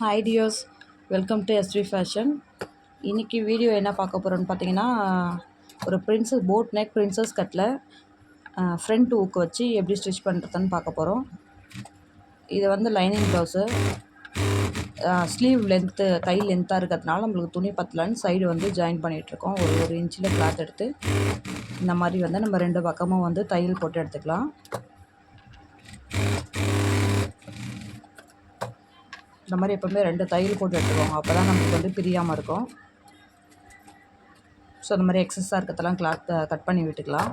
Hi டியோஸ் welcome to SV fashion இன்றைக்கி video என்ன பார்க்க போகிறோன்னு பார்த்தீங்கன்னா ஒரு பிரின்சஸ் போட் நெக் பிரின்சஸ் கட்டில் ஃப்ரண்ட் ஊக்கு வச்சு எப்படி ஸ்டிச் பண்ணுறதுன்னு பார்க்க போகிறோம் இது வந்து லைனிங் ப்ளவுஸு ஸ்லீவ் லென்த்து கை லென்த்தாக இருக்கிறதுனால நம்மளுக்கு துணி பத்தலன்னு சைடு வந்து ஜாயின் பண்ணிகிட்ருக்கோம் ஒரு ஒரு இன்ச்சில் கிளாத் எடுத்து இந்த மாதிரி வந்து நம்ம ரெண்டு பக்கமும் வந்து தையல் போட்டு எடுத்துக்கலாம். இந்த மாதிரி எப்போவுமே ரெண்டு தையல் போட்டு எடுத்துக்கோங்க. அப்போ தான் நமக்கு வந்து பிரியாமல் இருக்கும். ஸோ அந்த மாதிரி எக்ஸஸாக இருக்கிறதெல்லாம் கிளாத் கட் பண்ணி விட்டுக்கலாம்.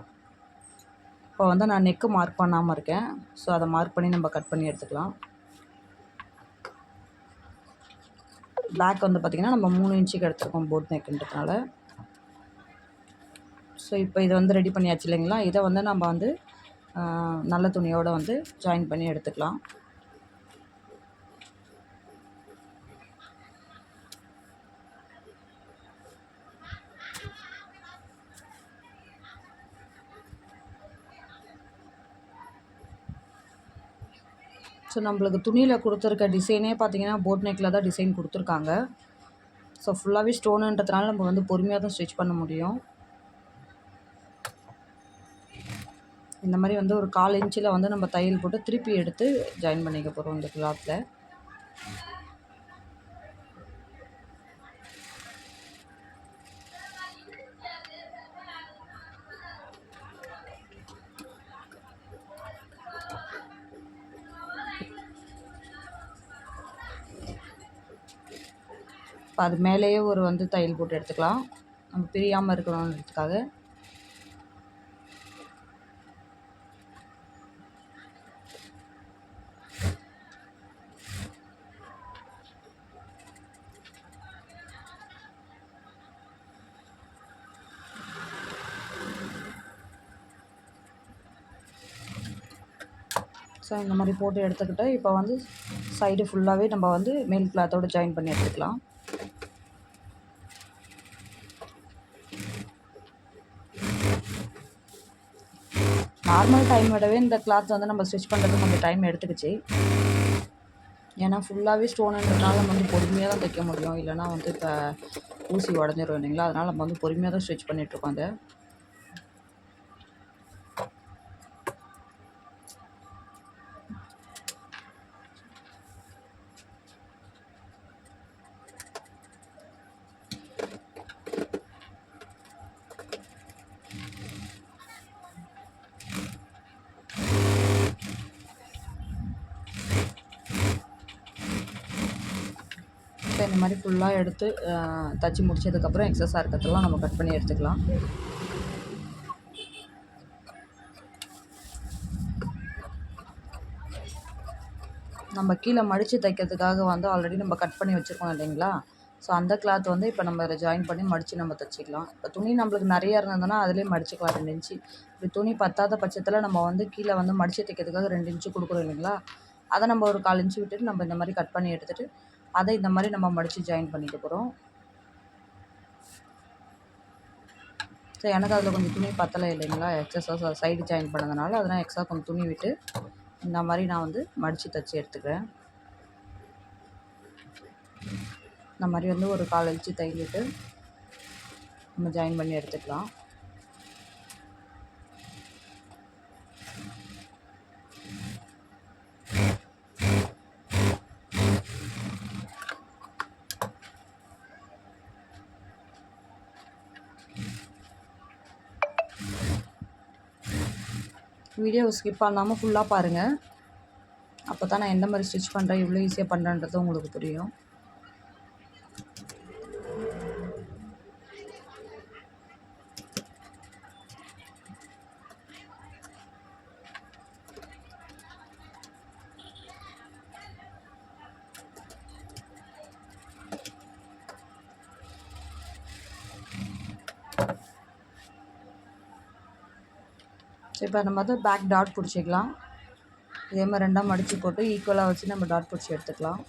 இப்போ வந்து நான் நெக்கு மார்க் பண்ணாமல் இருக்கேன். ஸோ அதை மார்க் பண்ணி நம்ம கட் பண்ணி எடுத்துக்கலாம். பேக் வந்து பார்த்திங்கன்னா நம்ம மூணு இன்ச்சுக்கு எடுத்துருக்கோம் போட் நெக்குன்றதுனால ஸோ இப்போ இதை வந்து ரெடி பண்ணியாச்சு இல்லைங்களா? இதை வந்து நம்ம வந்து நல்ல துணியோடு வந்து ஜாயின் பண்ணி எடுத்துக்கலாம். ஸோ நம்மளுக்கு துணியில் கொடுத்துருக்க டிசைனே பார்த்தீங்கன்னா போட் நெக்கில் தான் டிசைன் கொடுத்துருக்காங்க. ஸோ ஃபுல்லாகவே ஸ்டோனுன்றதுனால நம்ம வந்து பொறுமையாக தான் ஸ்டிச் பண்ண முடியும். இந்த மாதிரி வந்து ஒரு கால் இன்ச்சில் வந்து நம்ம தையல் போட்டு திருப்பி எடுத்து ஜாயின் பண்ணிக்க போகிறோம் இந்த கிளாத்தில் இப்போ அது மேலேயே ஒரு வந்து தையல் போட்டு எடுத்துக்கலாம். நம்ம பிரியாமல் இருக்கணுன்றதுக்காக ஸோ இந்த மாதிரி போட்டு எடுத்துக்கிட்டு இப்போ வந்து சைடு ஃபுல்லாகவே நம்ம வந்து மேல் கிளாத்தோடு ஜாயின் பண்ணி எடுத்துக்கலாம். நார்மல் டைம் விடவே இந்த கிளாத் வந்து நம்ம ஸ்டிச் பண்ணுறதுக்கு கொஞ்சம் டைம் எடுத்துக்கிச்சு. ஏன்னா ஃபுல்லாகவே ஸ்டோனுன்றதுனால நம்ம வந்து பொறுமையாக தான் தைக்க முடியும். இல்லைனா வந்து இப்போ ஊசி உடஞ்சிரும் இல்லைங்களா? அதனால் நம்ம வந்து பொறுமையாக தான் ஸ்டிச் பண்ணிகிட்ருக்கோம் அதை இப்போ இந்த மாதிரி ஃபுல்லாக எடுத்து தச்சு முடிச்சதுக்கப்புறம் எக்ஸஸாக இருக்கிறதெல்லாம் நம்ம கட் பண்ணி எடுத்துக்கலாம். நம்ம கீழே மடித்து தைக்கிறதுக்காக வந்து ஆல்ரெடி நம்ம கட் பண்ணி வச்சுருக்கோம் இல்லைங்களா? ஸோ அந்த கிளாத் வந்து இப்போ நம்ம அதை ஜாயின் பண்ணி மடித்து நம்ம தைச்சிக்கலாம். இப்போ துணி நம்மளுக்கு நிறையா இருந்ததுன்னா அதிலே மடிச்சுக்கலாம் ரெண்டு இன்ச்சு இப்படி துணி பத்தாத பட்சத்தில் நம்ம வந்து கீழே வந்து மடித்து தைக்கிறதுக்காக ரெண்டு இன்ச்சு கொடுக்குறோம் இல்லைங்களா? அதை நம்ம ஒரு கால் இன்ச்சு விட்டுட்டு நம்ம இந்த மாதிரி கட் பண்ணி எடுத்துகிட்டு அதை இந்த மாதிரி நம்ம மடித்து ஜாயின் பண்ணிக்க போகிறோம் ஸோ எனக்கு அதில் கொஞ்சம் துணி பத்தலை இல்லைங்களா? எக்ஸஸாக சைடு ஜாயின் பண்ணதுனால அதனால் எக்ஸ்ட்ரா கொஞ்சம் துணி விட்டு இந்த மாதிரி நான் வந்து மடித்து தைச்சி எடுத்துக்கிறேன். இந்த மாதிரி வந்து ஒரு கால் அழிச்சு தைக்கிட்டு நம்ம ஜாயின் பண்ணி எடுத்துக்கலாம். வீடியோ ஸ்கிப் பண்ணாமல் ஃபுல்லாக பாருங்கள் அப்போ தான் நான் எந்த மாதிரி ஸ்டிச் பண்ணுறேன் இவ்வளோ ஈஸியாக பண்ணுறேன்றது உங்களுக்கு புரியும். இப்போ நம்ம வந்து பேக் டாட் பிடிச்சிக்கலாம். இதே மாதிரி ரெண்டாக மடித்து போட்டு ஈக்குவலாக வச்சு நம்ம டாட் பிடிச்சி எடுத்துக்கலாம்.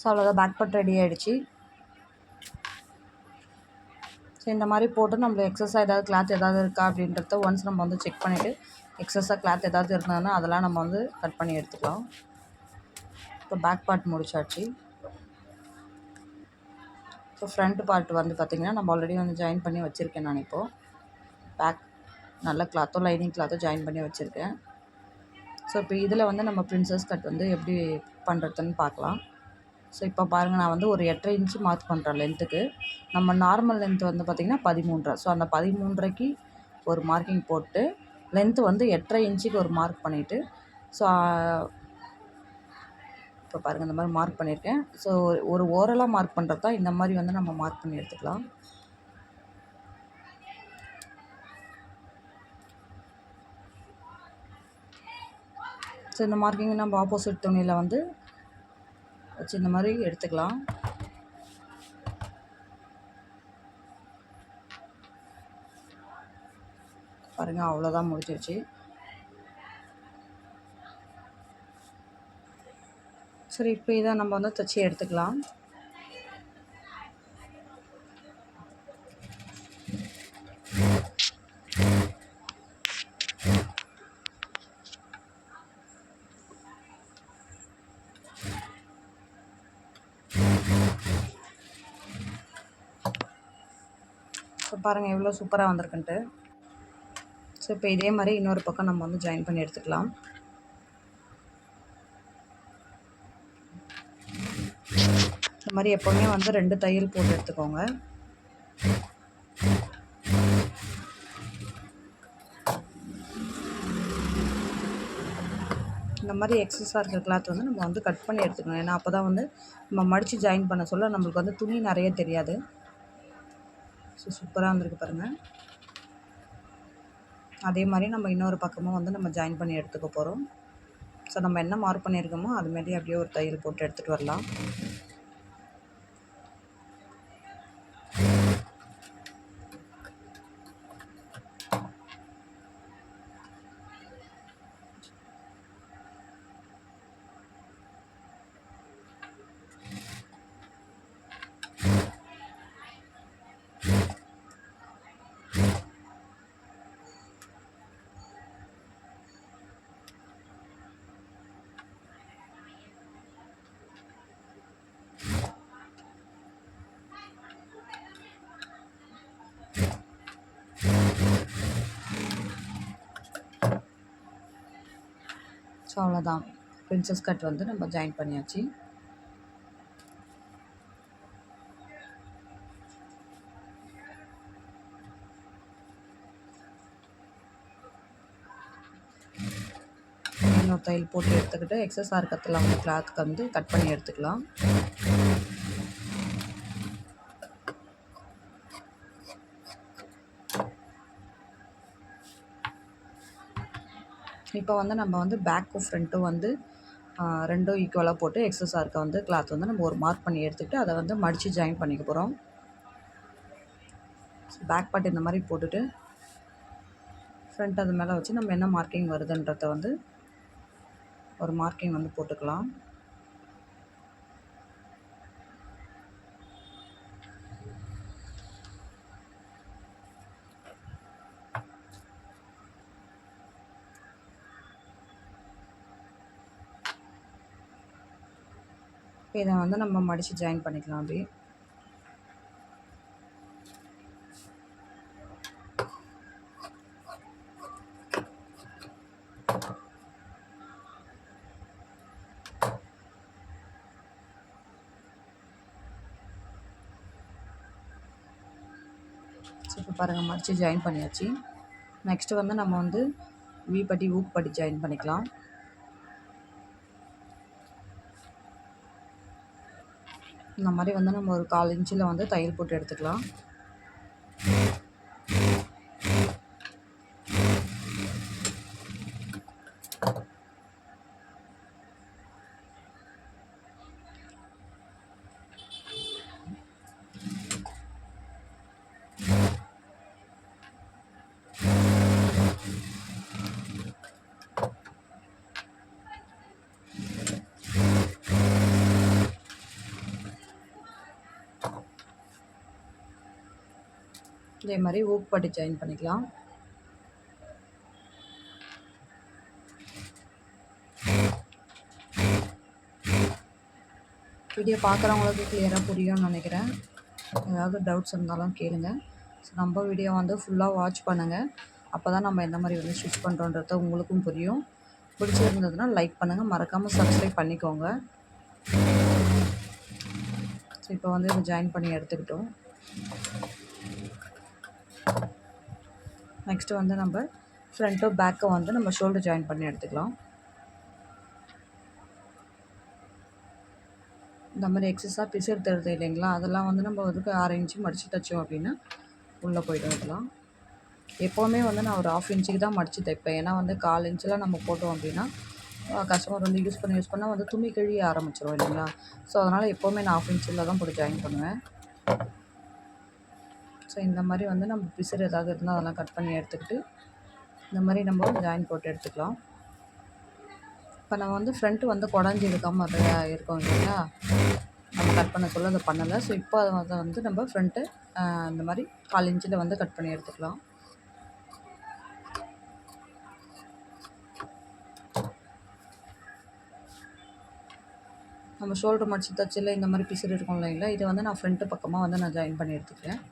ஸோ அவ்வளோதான் பேக் பட் ரெடி ஆகிடுச்சு ஸோ இந்த மாதிரி போட்டு நம்மளுக்கு எக்ஸஸாக ஏதாவது கிளாத் ஏதாவது இருக்கா அப்படின்றத ஒன்ஸ் நம்ம வந்து செக் பண்ணிவிட்டு எக்ஸஸாக கிளாத் ஏதாவது இருந்ததுன்னா அதெல்லாம் நம்ம வந்து கட் பண்ணி எடுத்துக்கலாம். இப்போ பேக் பார்ட் முடிச்சாச்சு. ஸோ ஃப்ரண்ட் பார்ட் வந்து பார்த்திங்கன்னா நம்ம ஆல்ரெடி வந்து ஜாயின் பண்ணி வச்சுருக்கேன் நான் இப்போது பேக் நல்ல கிளாத்தோ லைனிங் கிளாத்தோ ஜாயின் பண்ணி வச்சுருக்கேன். ஸோ இப்போ இதில் வந்து நம்ம ப்ரின்சஸ் கட் வந்து எப்படி பண்ணுறதுன்னு பார்க்கலாம். ஸோ இப்போ பாருங்கள் நான் வந்து ஒரு எட்டரை இன்ச்சு மார்க் பண்ணுறேன் லென்த்துக்கு நம்ம நார்மல் லென்த் வந்து பார்த்திங்கன்னா பதிமூன்றரை. ஸோ அந்த பதிமூன்றரைக்கு ஒரு மார்க்கிங் போட்டு லென்த்து வந்து எட்டரை இன்ச்சுக்கு ஒரு மார்க் பண்ணிவிட்டு ஸோ இப்போ பாருங்கள் இந்த மாதிரி மார்க் பண்ணியிருக்கேன் ஸோ ஒரு ஓரலாக மார்க் பண்ணுறது தான் இந்த மாதிரி வந்து நம்ம மார்க் பண்ணி எடுத்துக்கலாம். ஸோ இந்த மார்க்கிங் நம்ம ஆப்போசிட் துணியில் வந்து வச்சு இந்த மாதிரி எடுத்துக்கலாம். பாருங்கள் அவ்வளோதான் முடிச்சிருச்சு சரி இப்போ இதை நம்ம வந்து தைச்சி எடுத்துக்கலாம். இப்போ பாருங்கள் எவ்வளோ சூப்பராக வந்திருக்குன்ட்டு. ஸோ இப்போ இதே மாதிரி இன்னொரு பக்கம் நம்ம வந்து ஜாயின் பண்ணி எடுத்துக்கலாம். இந்த மாதிரி எப்போவுமே வந்து ரெண்டு தையல் போட்டு எடுத்துக்கோங்க. இந்த மாதிரி எக்ஸஸாக இருக்கிற கிளாத் வந்து நம்ம வந்து கட் பண்ணி எடுத்துக்கணும். ஏன்னா அப்போ தான் வந்து நம்ம மடித்து ஜாயின் பண்ண சொல்ல நம்மளுக்கு வந்து துணி நிறைய தெரியாது. ஸோ சூப்பராக வந்திருக்கு பாருங்கள் அதே மாதிரி நம்ம இன்னொரு பக்கமும் வந்து நம்ம ஜாயின் பண்ணி எடுத்துக்க போகிறோம் ஸோ நம்ம என்ன மார்க் பண்ணியிருக்கோமோ அதுமாரி அப்படியே ஒரு தையல் போட்டு எடுத்துகிட்டு வரலாம். ஸோ அவ்வளோதான். பிரின்சஸ் கட் வந்து நம்ம ஜாயின் பண்ணியாச்சு. இன்னொரு தையல் போட்டு எடுத்துக்கிட்டு எக்ஸஸாக இருக்கிறதுல வந்து கிளாத்துக்கு வந்து கட் பண்ணி எடுத்துக்கலாம். இப்போ வந்து நம்ம வந்து பேக்கும் ஃப்ரண்ட்டும் வந்து ரெண்டும் ஈக்குவலாக போட்டு எக்ஸஸாக இருக்க வந்து கிளாத் வந்து நம்ம ஒரு மார்க் பண்ணி எடுத்துகிட்டு அதை வந்து மடித்து ஜாயின் பண்ணிக்க போகிறோம் பேக் பார்ட் இந்த மாதிரி போட்டுட்டு ஃப்ரண்ட் அது மேலே வச்சு நம்ம என்ன மார்க்கிங் வருதுன்றத வந்து ஒரு மார்க்கிங் வந்து போட்டுக்கலாம். இதை வந்து நம்ம மடித்து ஜாயின் பண்ணிக்கலாம் அப்படி இப்போ பாருங்கள் மடித்து ஜாயின் பண்ணியாச்சு. நெக்ஸ்ட்டு வந்து நம்ம வந்து வி பட்டி ஊக் பட்டி ஜாயின் பண்ணிக்கலாம். இந்த மாதிரி வந்து நம்ம ஒரு கால் இன்ச்சில் வந்து தையல் போட்டு எடுத்துக்கலாம். இதே மாதிரி ஊக் ஜாயின் பண்ணிக்கலாம். வீடியோ பார்க்குறவங்களுக்கு கிளியராக புரியும்னு நினைக்கிறேன். ஏதாவது டவுட்ஸ் இருந்தாலும் கேளுங்க. ஸோ நம்ம வீடியோ வந்து ஃபுல்லாக வாட்ச் பண்ணுங்கள் அப்போ தான் நம்ம எந்த மாதிரி வந்து ஸ்டிச் பண்ணுறோன்றது உங்களுக்கும் புரியும். பிடிச்சிருந்ததுன்னா லைக் பண்ணுங்கள் மறக்காமல் சப்ஸ்கிரைப் பண்ணிக்கோங்க. ஸோ இப்போ வந்து இதை ஜாயின் பண்ணி எடுத்துக்கிட்டோம். நெக்ஸ்ட்டு வந்து நம்ம ஃப்ரண்ட்டோ பேக்கோ வந்து நம்ம ஷோல்டர் ஜாயின் பண்ணி எடுத்துக்கலாம். இந்த மாதிரி எக்ஸஸாக பிசர் தருது இல்லைங்களா? அதெல்லாம் வந்து நம்ம அதுக்கு ஆறு இன்ச்சு மடித்து தைச்சோம் அப்படின்னா உள்ளே போய்ட்டு வரலாம் எப்போவுமே வந்து நான் ஒரு ஆஃப் இன்ச்சுக்கு தான் மடித்து தைப்பேன். ஏன்னா வந்து கால் இன்ச்செலாம் நம்ம போட்டோம் அப்படின்னா கஸ்டமர் வந்து யூஸ் பண்ணி யூஸ் பண்ணால் வந்து துணி கிழிய ஆரம்பிச்சிடும் இல்லைங்களா? ஸோ அதனால் எப்போவுமே நான் ஆஃப் இன்ச்சில் தான் போட்டு ஜாயின் பண்ணுவேன். ஸோ இந்த மாதிரி வந்து நம்ம பிசர் ஏதாவது இருந்தால் அதெல்லாம் கட் பண்ணி எடுத்துக்கிட்டு இந்த மாதிரி நம்ம ஜாயின் போட்டு எடுத்துக்கலாம். இப்போ நம்ம வந்து ஃப்ரண்ட்டு வந்து குடஞ்சி எடுக்காமல் இருக்கோம் இல்லைங்களா நம்ம கட் பண்ண சொல்ல அதை பண்ணலை. ஸோ இப்போ அதை வந்து நம்ம ஃப்ரண்ட்டு இந்த மாதிரி கால் இன்ச்சில் வந்து கட் பண்ணி எடுத்துக்கலாம். நம்ம ஷோல்டர் மடிச்சு தச்சில் இந்த மாதிரி பிசர் இருக்கும் இல்லைங்களா? இதை வந்து நான் ஃப்ரண்ட்டு பக்கமாக வந்து நான் ஜாயின் பண்ணி எடுத்துக்கிறேன்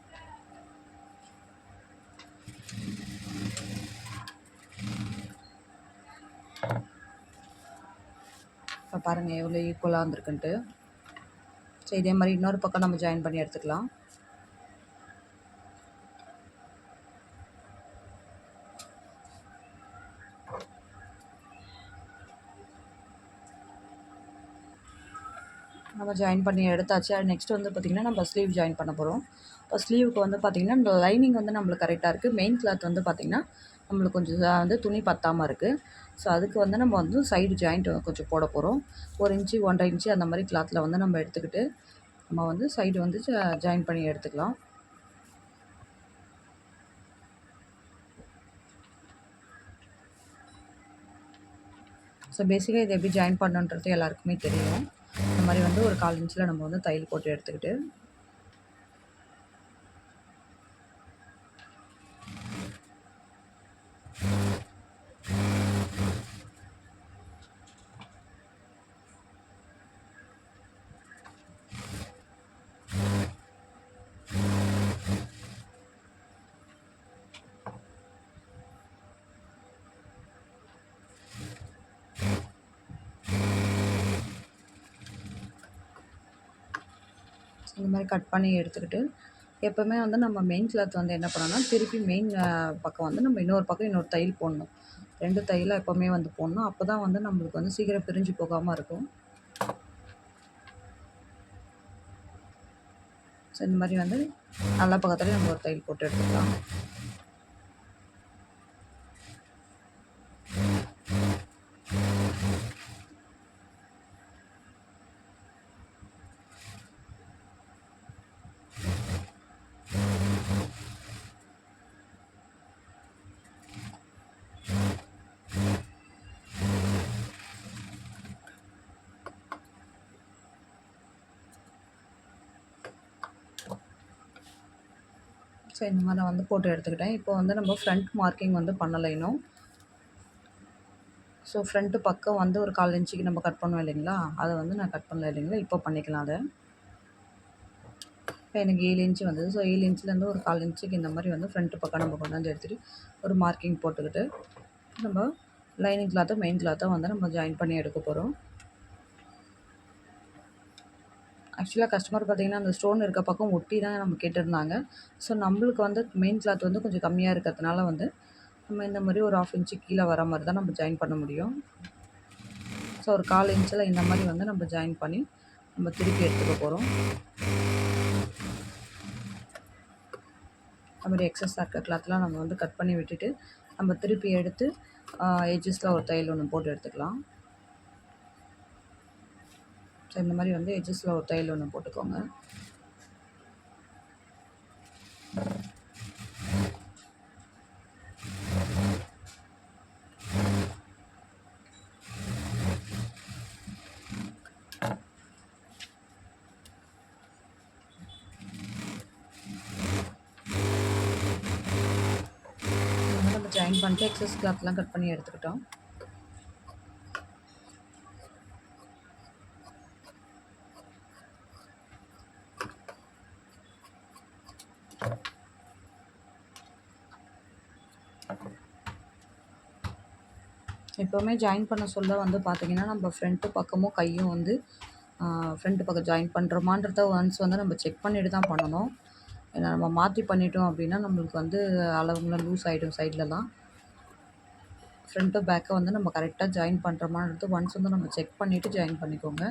இப்போ பாருங்கள் எவ்வளோ ஈக்குவலாக வந்திருக்குன்ட்டு. ஸோ இதே மாதிரி இன்னொரு பக்கம் நம்ம ஜாயின் பண்ணி எடுத்துக்கலாம். நம்ம ஜாயின் பண்ணி எடுத்தாச்சு. அது நெக்ஸ்ட் வந்து பார்த்திங்கன்னா நம்ம ஸ்லீவ் ஜாயின் பண்ண போகிறோம் இப்போ ஸ்லீவுக்கு வந்து பார்த்திங்கன்னா இந்த லைனிங் வந்து நம்மளுக்கு கரெக்டாக இருக்குது மெயின் கிளாத் வந்து பார்த்திங்கன்னா நம்மளுக்கு கொஞ்சம் வந்து துணி பத்தாமல் இருக்குது ஸோ அதுக்கு வந்து நம்ம வந்து சைடு ஜாயிண்ட் கொஞ்சம் போட போகிறோம் ஒரு இன்ச்சு ஒன்றரை இன்ச்சு அந்த மாதிரி கிளாத்தில் வந்து நம்ம எடுத்துக்கிட்டு நம்ம வந்து சைடு வந்து ஜாயின் பண்ணி எடுத்துக்கலாம். ஸோ பேசிக்காக இது எப்படி ஜாயின் பண்ணுன்றது எல்லாருக்குமே தெரியும். இந்த மாதிரி வந்து ஒரு கால் இன்ச்சில் நம்ம வந்து தையல் போட்டு எடுத்துக்கிட்டு இந்த மாதிரி கட் பண்ணி எடுத்துக்கிட்டு எப்போவுமே வந்து நம்ம மெயின் கிளாத் வந்து என்ன பண்ணோம்னா திருப்பி மெயின் பக்கம் வந்து நம்ம இன்னொரு பக்கம் இன்னொரு தையல் போடணும். ரெண்டு தையலாக எப்போவுமே வந்து போடணும். அப்போ தான் வந்து நம்மளுக்கு வந்து சீக்கிரம் பிரிஞ்சு போகாமல் இருக்கும். ஸோ இந்த மாதிரி வந்து நல்லா பக்கத்துலேயே நம்ம ஒரு தையல் போட்டு எடுத்துக்கலாம். ஸோ இந்த மாதிரி நான் வந்து போட்டு எடுத்துக்கிட்டேன். இப்போ வந்து நம்ம ஃப்ரண்ட் மார்க்கிங் வந்து பண்ணலை இன்னும். ஸோ ஃப்ரண்ட்டு பக்கம் வந்து ஒரு கால் இன்ச்சுக்கு நம்ம கட் பண்ணுவோம் இல்லைங்களா? அதை வந்து நான் கட் பண்ணல இல்லைங்களா? இப்போ பண்ணிக்கலாம் அதை. இப்போ எனக்கு ஏழு இன்ச்சு வந்தது. ஸோ ஏழு இன்ச்சிலேருந்து ஒரு கால் இன்ச்சுக்கு இந்த மாதிரி வந்து ஃப்ரண்ட்டு பக்கம் நம்ம கொண்டாந்து எடுத்துகிட்டு ஒரு மார்க்கிங் போட்டுக்கிட்டு நம்ம லைனிங் கிளாத்தை மெயின் கிளாத்தை வந்து நம்ம ஜாயின் பண்ணி எடுக்க போகிறோம் ஆக்சுவலாக கஸ்டமர் பார்த்திங்கன்னா அந்த ஸ்டோன் இருக்க பக்கம் ஒட்டி தான் நம்ம கேட்டிருந்தாங்க. ஸோ நம்மளுக்கு வந்து மெயின் கிளாத் வந்து கொஞ்சம் கம்மியாக இருக்கிறதுனால வந்து நம்ம இந்த மாதிரி ஒரு ஆஃப் இன்ச்சு கீழே வர மாதிரி தான் நம்ம ஜாயின் பண்ண முடியும். ஸோ ஒரு கால் இன்ச்சில் இந்த மாதிரி வந்து நம்ம ஜாயின் பண்ணி நம்ம திருப்பி எடுத்துக்க போகிறோம் அது மாதிரி எக்ஸஸ் இருக்க கிளாத்லாம் நம்ம வந்து கட் பண்ணி விட்டுட்டு நம்ம திருப்பி எடுத்து எஜ்ஜஸில் ஒரு தையல் ஒன்று போட்டு எடுத்துக்கலாம். ஸோ இந்த மாதிரி வந்து எஜ்ஜஸில் ஒரு தையல் ஒன்று போட்டுக்கோங்க. ஜாயின் பண்ணிட்டு எக்ஸஸ் கிளாத்லாம் கட் பண்ணி எடுத்துக்கிட்டோம். எப்போவுமே ஜாயின் பண்ண சொல்ல வந்து பார்த்திங்கன்னா நம்ம ஃப்ரண்ட்டு பக்கமும் கையும் வந்து ஃப்ரண்ட்டு பக்கம் ஜாயின் பண்ணுறோமான்றத ஒன்ஸ் வந்து நம்ம செக் பண்ணிவிட்டு தான் பண்ணணும். ஏன்னா நம்ம மாற்றி பண்ணிட்டோம் அப்படின்னா நம்மளுக்கு வந்து அளவுங்களாம் லூஸ் ஆகிடும் சைட்லலாம் ஃப்ரண்ட்டு பேக்கை வந்து நம்ம கரெக்டாக ஜாயின் பண்ணுறோமான்றது ஒன்ஸ் வந்து நம்ம செக் பண்ணிவிட்டு ஜாயின் பண்ணிக்கோங்க.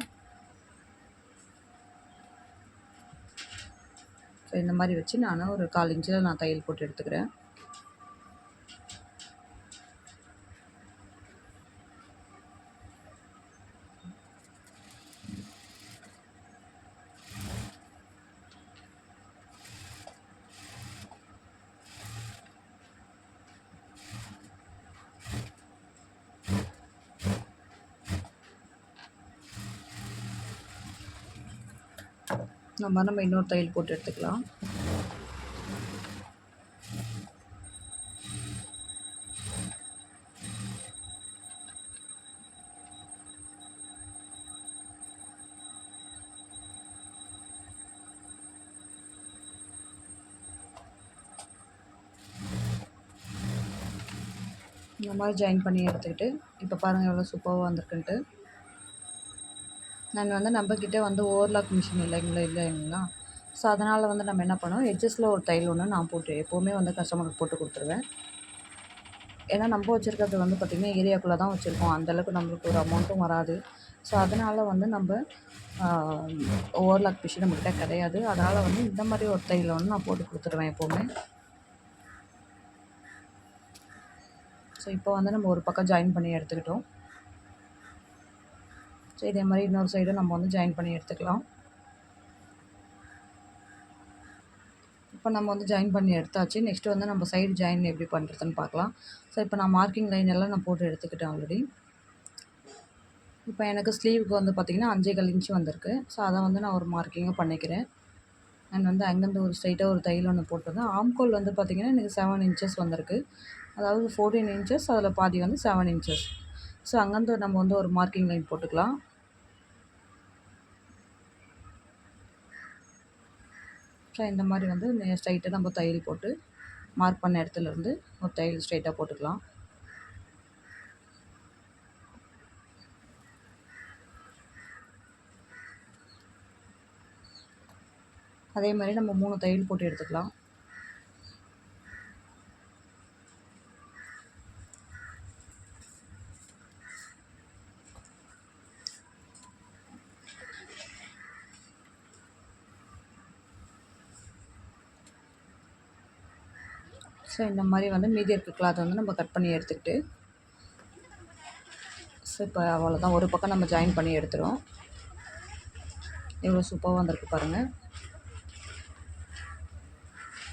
ஸோ இந்த மாதிரி வச்சு நான் ஒரு கால் இன்ச்சில் நான் தையல் போட்டு எடுத்துக்கிறேன். நம்ம நம்ம இன்னொரு தையல் போட்டு எடுத்துக்கலாம். இந்த மாதிரி ஜாயின் பண்ணி எடுத்துக்கிட்டு இப்போ பாருங்கள் எவ்வளோ சூப்பராக வந்திருக்குன்ட்டு. நான் வந்து நம்மக்கிட்ட வந்து ஓவர்லாக் மிஷின் இல்லைங்களா இல்லைங்களா? ஸோ அதனால் வந்து நம்ம என்ன பண்ணுவோம் எட்ஜஸில் ஒரு தையல் ஒன்று நான் போட்டு எப்போவுமே வந்து கஸ்டமருக்கு போட்டு கொடுத்துருவேன். ஏன்னா நம்ம வச்சுருக்கிறது வந்து பார்த்திங்கன்னா ஏரியாக்குள்ளே தான் வச்சுருக்கோம். அந்தளவுக்கு நம்மளுக்கு ஒரு அமௌண்ட்டும் வராது. ஸோ அதனால் வந்து நம்ம ஓவர்லாக் மிஷின் நம்மக்கிட்ட கிடையாது. அதனால் வந்து இந்த மாதிரி ஒரு தையல் ஒன்று நான் போட்டு கொடுத்துருவேன் எப்போவுமே. ஸோ இப்போ வந்து நம்ம ஒரு பக்கம் ஜாயின் பண்ணி எடுத்துக்கிட்டோம். ஸோ இதே மாதிரி இன்னொரு சைடும் நம்ம வந்து ஜாயின் பண்ணி எடுத்துக்கலாம். இப்போ நம்ம வந்து ஜாயின் பண்ணி எடுத்தாச்சு. நெக்ஸ்ட்டு வந்து நம்ம சைடு ஜாயின் எப்படி பண்ணுறதுன்னு பார்க்கலாம். ஸோ இப்போ நான் மார்க்கிங் லைன் எல்லாம் நான் போட்டு எடுத்துக்கிட்டேன் ஆல்ரெடி இப்போ எனக்கு ஸ்லீவுக்கு வந்து பார்த்திங்கன்னா அஞ்சே கல் இன்ச்சு வந்திருக்கு. ஸோ அதை வந்து நான் ஒரு மார்க்கிங்காக பண்ணிக்கிறேன். அண்ட் வந்து அங்கேருந்து ஒரு ஸ்ட்ரைட்டாக ஒரு தையல் ஒன்று போட்டிருந்தேன். ஆம்கோல் வந்து பார்த்திங்கன்னா எனக்கு செவன் இன்ச்சஸ் வந்திருக்கு. அதாவது ஃபோர்டீன் இன்ச்சஸ் அதில் பாதி வந்து செவன் இன்ச்சஸ் ஸோ அங்கேருந்து நம்ம வந்து ஒரு மார்க்கிங் லைன் போட்டுக்கலாம். ஸோ இந்த மாதிரி வந்து ஸ்ட்ரைட்டாக நம்ம தையல் போட்டு மார்க் பண்ண இடத்துலேருந்து ஒரு தையல் ஸ்ட்ரைட்டாக போட்டுக்கலாம். அதே மாதிரி நம்ம மூணு தையல் போட்டு எடுத்துக்கலாம் ஸோ இந்த மாதிரி வந்து மீதி இருக்க கிளாத் வந்து நம்ம கட் பண்ணி எடுத்துக்கிட்டு ஸோ இப்போ அவ்வளோதான் ஒரு பக்கம் நம்ம ஜாயின் பண்ணி எடுத்துரும் எவ்வளோ சூப்பராக வந்திருக்கு பாருங்கள்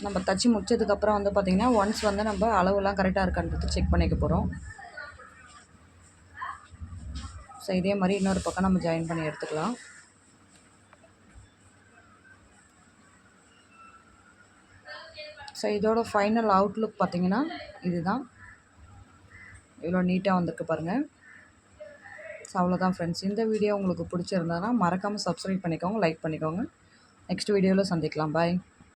நம்ம தச்சு முடிச்சதுக்கப்புறம் வந்து பார்த்திங்கன்னா ஒன்ஸ் வந்து நம்ம அளவுலாம் கரெக்டாக இருக்கான்றது செக் பண்ணிக்க போகிறோம் ஸோ இதே மாதிரி இன்னொரு பக்கம் நம்ம ஜாயின் பண்ணி எடுத்துக்கலாம். ஸோ இதோட ஃபைனல் அவுட்லுக் பார்த்தீங்கன்னா இதுதான். இவ்வளோ நீட்டாக வந்திருக்கு பாருங்கள் ஸோ அவ்வளோதான் ஃப்ரெண்ட்ஸ் இந்த வீடியோ உங்களுக்கு பிடிச்சிருந்ததுன்னா மறக்காமல் சப்ஸ்கிரைப் பண்ணிக்கோங்க லைக் பண்ணிக்கோங்க. நெக்ஸ்ட் வீடியோவில் சந்திக்கலாம். பாய்